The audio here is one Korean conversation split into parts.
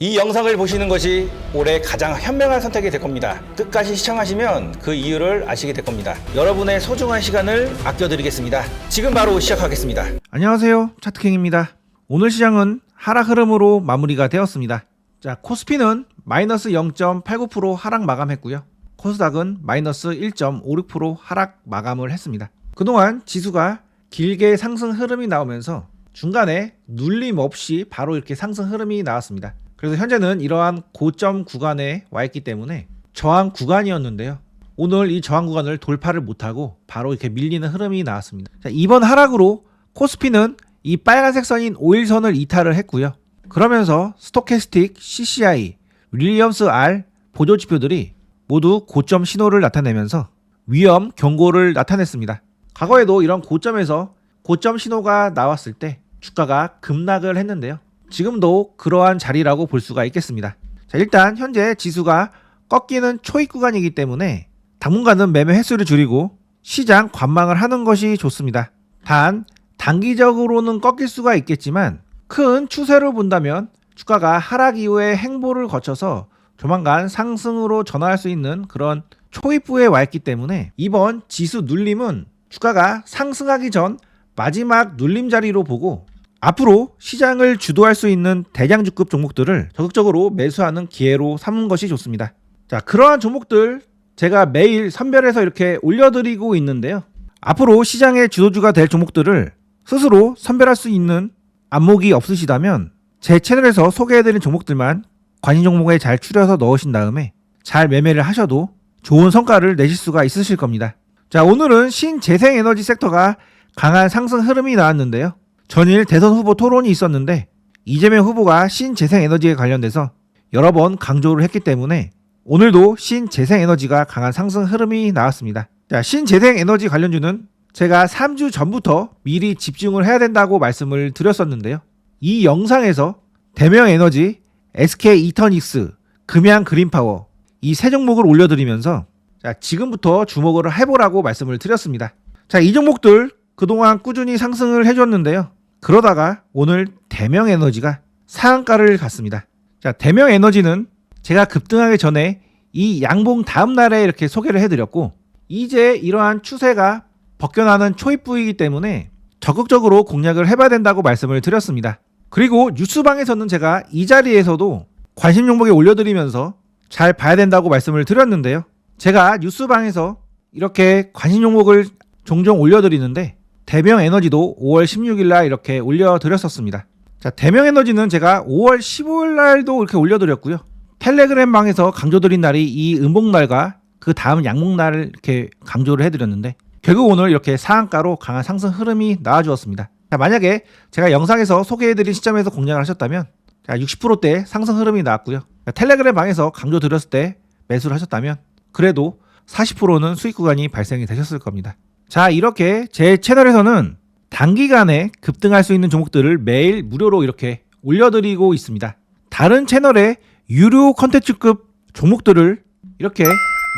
이 영상을 보시는 것이 올해 가장 현명한 선택이 될 겁니다. 끝까지 시청하시면 그 이유를 아시게 될 겁니다. 여러분의 소중한 시간을 아껴드리겠습니다. 지금 바로 시작하겠습니다. 안녕하세요. 차트킹입니다. 오늘 시장은 하락 흐름으로 마무리가 되었습니다. 자, 코스피는 마이너스 0.89% 하락 마감했고요. 코스닥은 마이너스 1.56% 하락 마감을 했습니다. 그동안 지수가 길게 상승 흐름이 나오면서 중간에 눌림 없이 바로 이렇게 상승 흐름이 나왔습니다. 그래서 현재는 이러한 고점 구간에 와 있기 때문에 저항 구간이었는데요. 오늘 이 저항 구간을 돌파를 못하고 바로 이렇게 밀리는 흐름이 나왔습니다. 자, 이번 하락으로 코스피는 이 빨간색 선인 5일선을 이탈을 했고요. 그러면서 스토캐스틱, CCI, 윌리엄스 R 보조 지표들이 모두 고점 신호를 나타내면서 위험 경고를 나타냈습니다. 과거에도 이런 고점에서 고점 신호가 나왔을 때 주가가 급락을 했는데요. 지금도 그러한 자리라고 볼 수가 있겠습니다. 자, 일단 현재 지수가 꺾이는 초입 구간이기 때문에 당분간은 매매 횟수를 줄이고 시장 관망을 하는 것이 좋습니다. 단 단기적으로는 꺾일 수가 있겠지만 큰 추세로 본다면 주가가 하락 이후에 행보를 거쳐서 조만간 상승으로 전환할 수 있는 그런 초입부에 와 있기 때문에 이번 지수 눌림은 주가가 상승하기 전 마지막 눌림 자리로 보고 앞으로 시장을 주도할 수 있는 대장주급 종목들을 적극적으로 매수하는 기회로 삼는 것이 좋습니다. 자, 그러한 종목들 제가 매일 선별해서 이렇게 올려드리고 있는데요. 앞으로 시장의 주도주가 될 종목들을 스스로 선별할 수 있는 안목이 없으시다면 제 채널에서 소개해드린 종목들만 관심 종목에 잘 추려서 넣으신 다음에 잘 매매를 하셔도 좋은 성과를 내실 수가 있으실 겁니다. 자, 오늘은 신재생에너지 섹터가 강한 상승 흐름이 나왔는데요. 전일 대선 후보 토론이 있었는데 이재명 후보가 신재생에너지에 관련돼서 여러 번 강조를 했기 때문에 오늘도 신재생에너지가 강한 상승 흐름이 나왔습니다. 자, 신재생에너지 관련주는 제가 3주 전부터 미리 집중을 해야 된다고 말씀을 드렸었는데요. 이 영상에서 대명에너지, SK 이터닉스, 금양 그린파워 이 세 종목을 올려드리면서 자, 지금부터 주목을 해보라고 말씀을 드렸습니다. 자, 이 종목들 그동안 꾸준히 상승을 해줬는데요. 그러다가 오늘 대명 에너지가 상한가를 갔습니다. 자, 대명 에너지는 제가 급등하기 전에 이 양봉 다음 날에 이렇게 소개를 해드렸고 이제 이러한 추세가 벗겨나는 초입부이기 때문에 적극적으로 공략을 해봐야 된다고 말씀을 드렸습니다. 그리고 뉴스방에서는 제가 이 자리에서도 관심 종목에 올려드리면서 잘 봐야 된다고 말씀을 드렸는데요. 제가 뉴스방에서 이렇게 관심 종목을 종종 올려드리는데 대명 에너지도 5월 16일 날 이렇게 올려드렸었습니다. 자, 대명 에너지는 제가 5월 15일 날도 이렇게 올려드렸고요. 텔레그램 방에서 강조드린 날이 이 음봉날과 그 다음 양봉날을 이렇게 강조를 해드렸는데 결국 오늘 이렇게 상한가로 강한 상승 흐름이 나와주었습니다. 자, 만약에 제가 영상에서 소개해드린 시점에서 공략을 하셨다면 자, 60%대 상승 흐름이 나왔고요. 자, 텔레그램 방에서 강조 드렸을 때 매수를 하셨다면 그래도 40%는 수익 구간이 발생이 되셨을 겁니다. 자, 이렇게 제 채널에서는 단기간에 급등할 수 있는 종목들을 매일 무료로 이렇게 올려드리고 있습니다. 다른 채널의 유료 컨텐츠급 종목들을 이렇게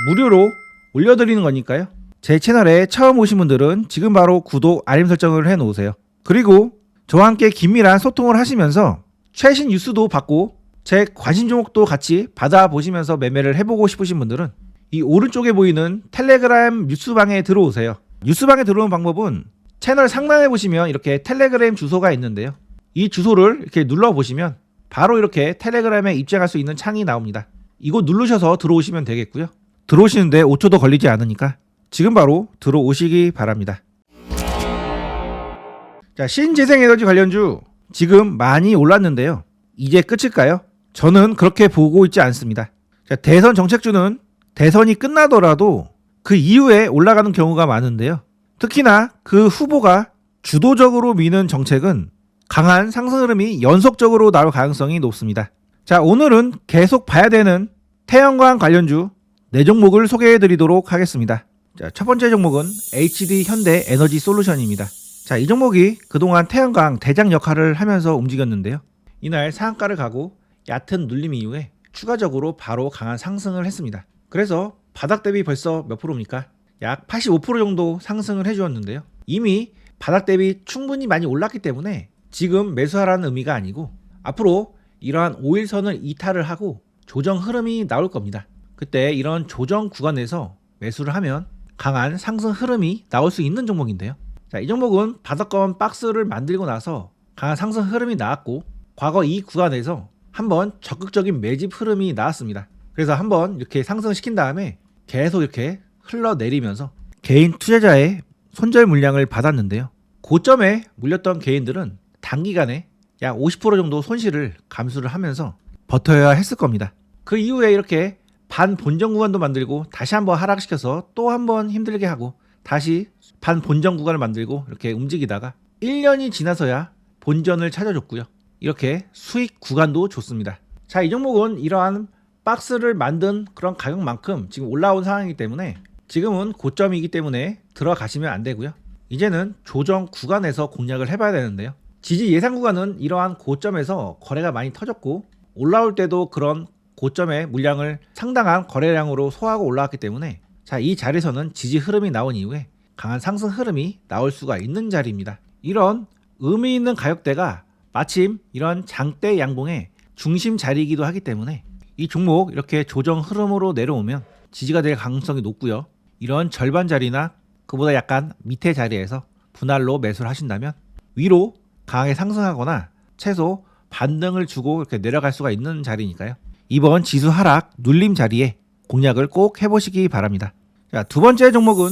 무료로 올려드리는 거니까요. 제 채널에 처음 오신 분들은 지금 바로 구독, 알림 설정을 해 놓으세요. 그리고 저와 함께 긴밀한 소통을 하시면서 최신 뉴스도 받고 제 관심 종목도 같이 받아보시면서 매매를 해보고 싶으신 분들은 이 오른쪽에 보이는 텔레그램 뉴스방에 들어오세요. 뉴스방에 들어오는 방법은 채널 상단에 보시면 이렇게 텔레그램 주소가 있는데요. 이 주소를 이렇게 눌러 보시면 바로 이렇게 텔레그램에 입장할 수 있는 창이 나옵니다. 이거 누르셔서 들어오시면 되겠고요. 들어오시는데 5초도 걸리지 않으니까 지금 바로 들어오시기 바랍니다. 자, 신재생에너지 관련주 지금 많이 올랐는데요. 이제 끝일까요? 저는 그렇게 보고 있지 않습니다. 자, 대선 정책주는 대선이 끝나더라도 그 이후에 올라가는 경우가 많은데요. 특히나 그 후보가 주도적으로 미는 정책은 강한 상승 흐름이 연속적으로 나올 가능성이 높습니다. 자, 오늘은 계속 봐야 되는 태양광 관련주 4종목을 소개해 드리도록 하겠습니다. 자, 첫 번째 종목은 HD 현대 에너지 솔루션입니다. 자, 이 종목이 그동안 태양광 대장 역할을 하면서 움직였는데요. 이날 상한가를 가고 얕은 눌림 이후에 추가적으로 바로 강한 상승을 했습니다. 그래서 바닥 대비 벌써 몇 프로입니까? 약 85% 정도 상승을 해주었는데요. 이미 바닥 대비 충분히 많이 올랐기 때문에 지금 매수하라는 의미가 아니고 앞으로 이러한 5일선을 이탈을 하고 조정 흐름이 나올 겁니다. 그때 이런 조정 구간에서 매수를 하면 강한 상승 흐름이 나올 수 있는 종목인데요. 자, 이 종목은 바닥권 박스를 만들고 나서 강한 상승 흐름이 나왔고 과거 이 구간에서 한번 적극적인 매집 흐름이 나왔습니다. 그래서 한번 이렇게 상승시킨 다음에 계속 이렇게 흘러내리면서 개인 투자자의 손절 물량을 받았는데요. 고점에 물렸던 개인들은 단기간에 약 50% 정도 손실을 감수를 하면서 버텨야 했을 겁니다. 그 이후에 이렇게 반 본전 구간도 만들고 다시 한번 하락시켜서 또 한번 힘들게 하고 다시 반 본전 구간을 만들고 이렇게 움직이다가 1년이 지나서야 본전을 찾아줬고요. 이렇게 수익 구간도 좋습니다. 자, 이 종목은 이러한 박스를 만든 그런 가격만큼 지금 올라온 상황이기 때문에 지금은 고점이기 때문에 들어가시면 안 되고요. 이제는 조정 구간에서 공략을 해봐야 되는데요. 지지 예상 구간은 이러한 고점에서 거래가 많이 터졌고 올라올 때도 그런 고점의 물량을 상당한 거래량으로 소화하고 올라왔기 때문에 자, 이 자리에서는 지지 흐름이 나온 이후에 강한 상승 흐름이 나올 수가 있는 자리입니다. 이런 의미 있는 가격대가 마침 이런 장대 양봉의 중심 자리이기도 하기 때문에 이 종목 이렇게 조정 흐름으로 내려오면 지지가 될 가능성이 높고요. 이런 절반 자리나 그보다 약간 밑에 자리에서 분할로 매수를 하신다면 위로 강하게 상승하거나 최소 반등을 주고 이렇게 내려갈 수가 있는 자리니까요. 이번 지수 하락 눌림 자리에 공략을 꼭 해보시기 바랍니다. 자, 두 번째 종목은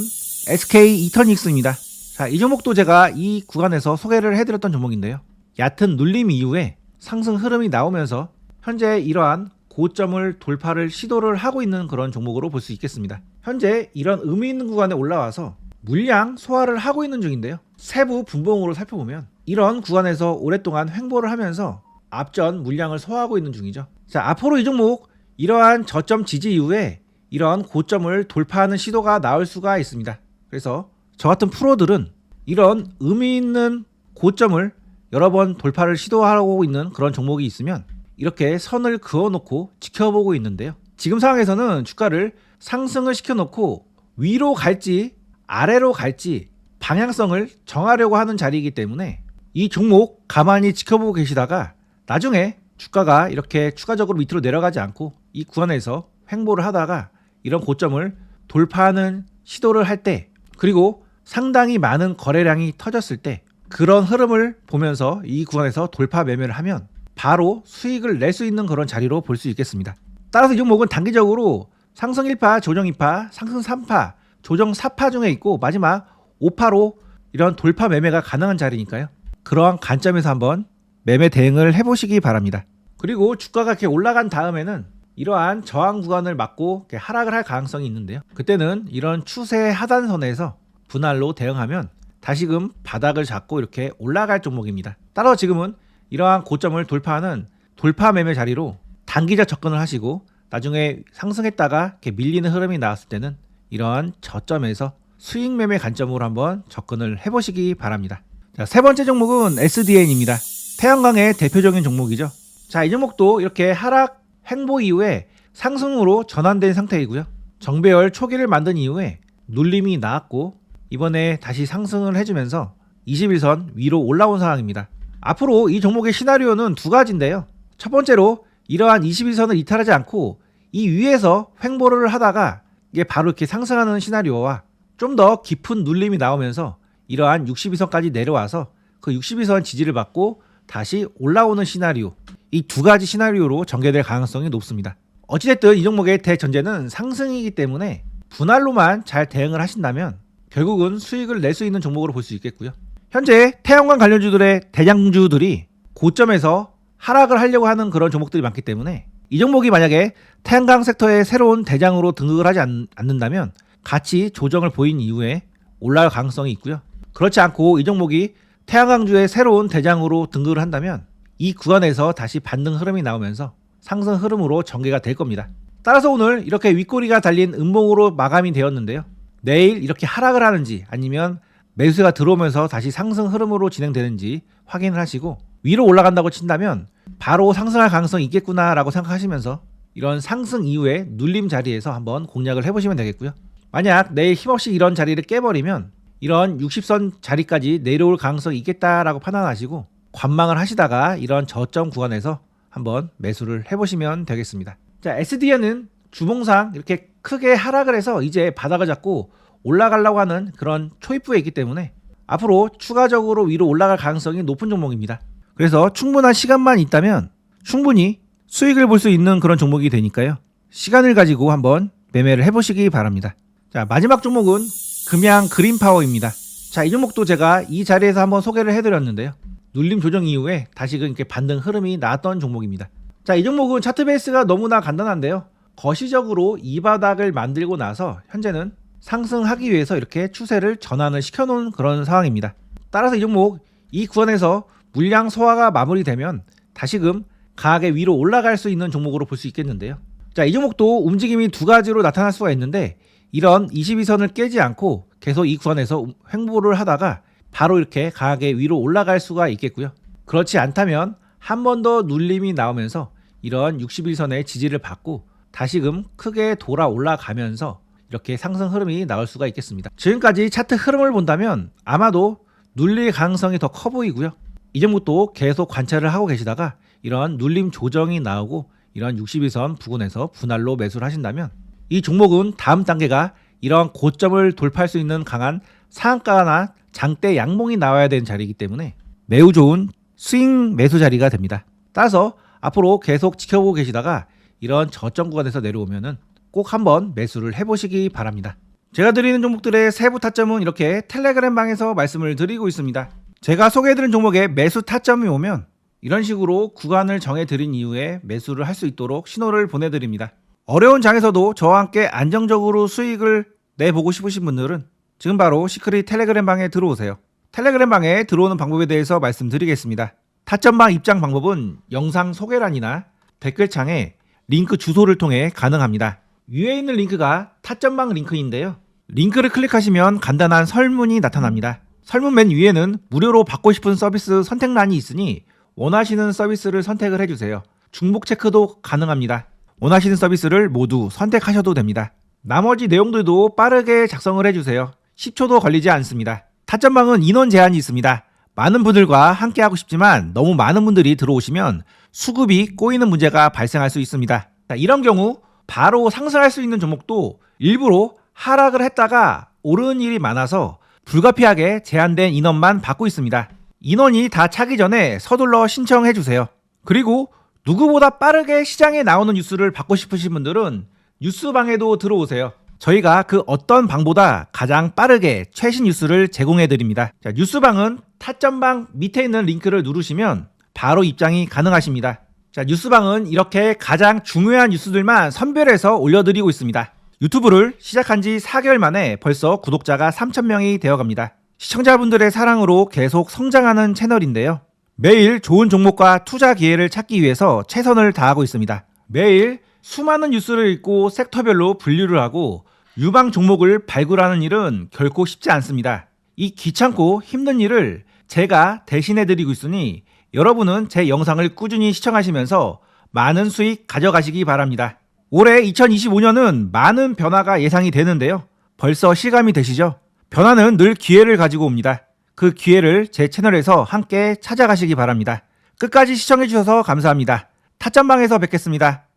SK 이터닉스입니다. 자, 이 종목도 제가 이 구간에서 소개를 해드렸던 종목인데요. 얕은 눌림 이후에 상승 흐름이 나오면서 현재 이러한 고점을 돌파를 시도를 하고 있는 그런 종목으로 볼 수 있겠습니다. 현재 이런 의미 있는 구간에 올라와서 물량 소화를 하고 있는 중인데요. 세부 분봉으로 살펴보면 이런 구간에서 오랫동안 횡보를 하면서 앞전 물량을 소화하고 있는 중이죠. 자, 앞으로 이 종목 이러한 저점 지지 이후에 이런 고점을 돌파하는 시도가 나올 수가 있습니다. 그래서 저 같은 프로들은 이런 의미 있는 고점을 여러 번 돌파를 시도하고 있는 그런 종목이 있으면 이렇게 선을 그어놓고 지켜보고 있는데요. 지금 상황에서는 주가를 상승을 시켜놓고 위로 갈지 아래로 갈지 방향성을 정하려고 하는 자리이기 때문에 이 종목 가만히 지켜보고 계시다가 나중에 주가가 이렇게 추가적으로 밑으로 내려가지 않고 이 구간에서 횡보를 하다가 이런 고점을 돌파하는 시도를 할 때 그리고 상당히 많은 거래량이 터졌을 때 그런 흐름을 보면서 이 구간에서 돌파 매매를 하면 바로 수익을 낼 수 있는 그런 자리로 볼 수 있겠습니다. 따라서 이 종목은 단기적으로 상승 1파, 조정 2파, 상승 3파, 조정 4파 중에 있고 마지막 5파로 이런 돌파 매매가 가능한 자리니까요. 그러한 관점에서 한번 매매 대응을 해보시기 바랍니다. 그리고 주가가 이렇게 올라간 다음에는 이러한 저항 구간을 이렇게 하락을 할 가능성이 있는데요. 그때는 이런 추세 하단선에서 분할로 대응하면 다시금 바닥을 잡고 이렇게 올라갈 종목입니다. 따라서 지금은 이러한 고점을 돌파하는 돌파 매매 자리로 단기적 접근을 하시고 나중에 상승했다가 이렇게 밀리는 흐름이 나왔을 때는 이러한 저점에서 수익 매매 관점으로 한번 접근을 해보시기 바랍니다. 자, 세 번째 종목은 SDN입니다. 태양광의 대표적인 종목이죠. 자, 이 종목도 이렇게 하락 횡보 이후에 상승으로 전환된 상태이고요. 정배열 초기를 만든 이후에 눌림이 나왔고 이번에 다시 상승을 해주면서 21선 위로 올라온 상황입니다. 앞으로 이 종목의 시나리오는 두 가지인데요. 첫 번째로 이러한 21선을 이탈하지 않고 이 위에서 횡보를 하다가 이게 바로 이렇게 상승하는 시나리오와 좀 더 깊은 눌림이 나오면서 이러한 62선까지 내려와서 그 62선 지지를 받고 다시 올라오는 시나리오 이 두 가지 시나리오로 전개될 가능성이 높습니다. 어찌됐든 이 종목의 대전제는 상승이기 때문에 분할로만 잘 대응을 하신다면 결국은 수익을 낼 수 있는 종목으로 볼 수 있겠고요. 현재 태양광 관련주들의 대장주들이 고점에서 하락을 하려고 하는 그런 종목들이 많기 때문에 이 종목이 만약에 태양광 섹터의 새로운 대장으로 등극을 하지 않, 않는다면 같이 조정을 보인 이후에 올라갈 가능성이 있고요. 그렇지 않고 이 종목이 태양광주의 새로운 대장으로 등극을 한다면 이 구간에서 다시 반등 흐름이 나오면서 상승 흐름으로 전개가 될 겁니다. 따라서 오늘 이렇게 윗꼬리가 달린 음봉으로 마감이 되었는데요. 내일 이렇게 하락을 하는지 아니면 매수가 들어오면서 다시 상승 흐름으로 진행되는지 확인을 하시고 위로 올라간다고 친다면 바로 상승할 가능성이 있겠구나라고 생각하시면서 이런 상승 이후에 눌림 자리에서 한번 공략을 해보시면 되겠고요. 만약 내일 힘없이 이런 자리를 깨버리면 이런 60선 자리까지 내려올 가능성이 있겠다라고 판단하시고 관망을 하시다가 이런 저점 구간에서 한번 매수를 해보시면 되겠습니다. 자, SDN은 주봉상 이렇게 크게 하락을 해서 이제 바닥을 잡고 올라가려고 하는 그런 초입부에 있기 때문에 앞으로 추가적으로 위로 올라갈 가능성이 높은 종목입니다. 그래서 충분한 시간만 있다면 충분히 수익을 볼 수 있는 그런 종목이 되니까요. 시간을 가지고 한번 매매를 해보시기 바랍니다. 자, 마지막 종목은 금양 그린파워입니다. 자, 이 종목도 제가 이 자리에서 한번 소개를 해드렸는데요. 눌림 조정 이후에 다시금 이렇게 반등 흐름이 나왔던 종목입니다. 자, 이 종목은 차트 베이스가 너무나 간단한데요. 거시적으로 이 바닥을 만들고 나서 현재는 상승하기 위해서 이렇게 추세를 전환을 시켜놓은 그런 상황입니다. 따라서 이 종목 이 구간에서 물량 소화가 마무리되면 다시금 강하게 위로 올라갈 수 있는 종목으로 볼 수 있겠는데요. 자, 이 종목도 움직임이 두 가지로 나타날 수가 있는데 이런 22선을 깨지 않고 계속 이 구간에서 횡보를 하다가 바로 이렇게 강하게 위로 올라갈 수가 있겠고요. 그렇지 않다면 한 번 더 눌림이 나오면서 이런 61선의 지지를 받고 다시금 크게 돌아 올라가면서 이렇게 상승 흐름이 나올 수가 있겠습니다. 지금까지 차트 흐름을 본다면 아마도 눌릴 가능성이 더 커 보이고요. 이 종목도 계속 관찰을 하고 계시다가 이런 눌림 조정이 나오고 이런 61선 부근에서 분할로 매수를 하신다면 이 종목은 다음 단계가 이런 고점을 돌파할 수 있는 강한 상한가나 장대 양봉이 나와야 되는 자리이기 때문에 매우 좋은 스윙 매수 자리가 됩니다. 따라서 앞으로 계속 지켜보고 계시다가 이런 저점 구간에서 내려오면은 꼭 한번 매수를 해보시기 바랍니다. 제가 드리는 종목들의 세부 타점은 이렇게 텔레그램 방에서 말씀을 드리고 있습니다. 제가 소개해드린 종목에 매수 타점이 오면 이런 식으로 구간을 정해드린 이후에 매수를 할 수 있도록 신호를 보내드립니다. 어려운 장에서도 저와 함께 안정적으로 수익을 내보고 싶으신 분들은 지금 바로 시크릿 텔레그램 방에 들어오세요. 텔레그램 방에 들어오는 방법에 대해서 말씀드리겠습니다. 타점방 입장 방법은 영상 소개란이나 댓글창에 링크 주소를 통해 가능합니다. 위에 있는 링크가 타점방 링크인데요. 링크를 클릭하시면 간단한 설문이 나타납니다. 설문 맨 위에는 무료로 받고 싶은 서비스 선택란이 있으니 원하시는 서비스를 선택을 해주세요. 중복 체크도 가능합니다. 원하시는 서비스를 모두 선택하셔도 됩니다. 나머지 내용들도 빠르게 작성을 해주세요. 10초도 걸리지 않습니다. 타점방은 인원 제한이 있습니다. 많은 분들과 함께 하고 싶지만 너무 많은 분들이 들어오시면 수급이 꼬이는 문제가 발생할 수 있습니다. 자, 이런 경우 바로 상승할 수 있는 종목도 일부러 하락을 했다가 오르는 일이 많아서 불가피하게 제한된 인원만 받고 있습니다. 인원이 다 차기 전에 서둘러 신청해 주세요. 그리고 누구보다 빠르게 시장에 나오는 뉴스를 받고 싶으신 분들은 뉴스방에도 들어오세요. 저희가 그 어떤 방보다 가장 빠르게 최신 뉴스를 제공해 드립니다. 자, 뉴스방은 타점방 밑에 있는 링크를 누르시면 바로 입장이 가능하십니다. 자, 뉴스방은 이렇게 가장 중요한 뉴스들만 선별해서 올려드리고 있습니다. 유튜브를 시작한 지 4개월 만에 벌써 구독자가 3,000명이 되어 갑니다. 시청자분들의 사랑으로 계속 성장하는 채널인데요. 매일 좋은 종목과 투자 기회를 찾기 위해서 최선을 다하고 있습니다. 매일 수많은 뉴스를 읽고 섹터별로 분류를 하고 유방 종목을 발굴하는 일은 결코 쉽지 않습니다. 이 귀찮고 힘든 일을 제가 대신해 드리고 있으니 여러분은 제 영상을 꾸준히 시청하시면서 많은 수익 가져가시기 바랍니다. 올해 2025년은 많은 변화가 예상이 되는데요. 벌써 실감이 되시죠? 변화는 늘 기회를 가지고 옵니다. 그 기회를 제 채널에서 함께 찾아가시기 바랍니다. 끝까지 시청해주셔서 감사합니다. 타점방에서 뵙겠습니다.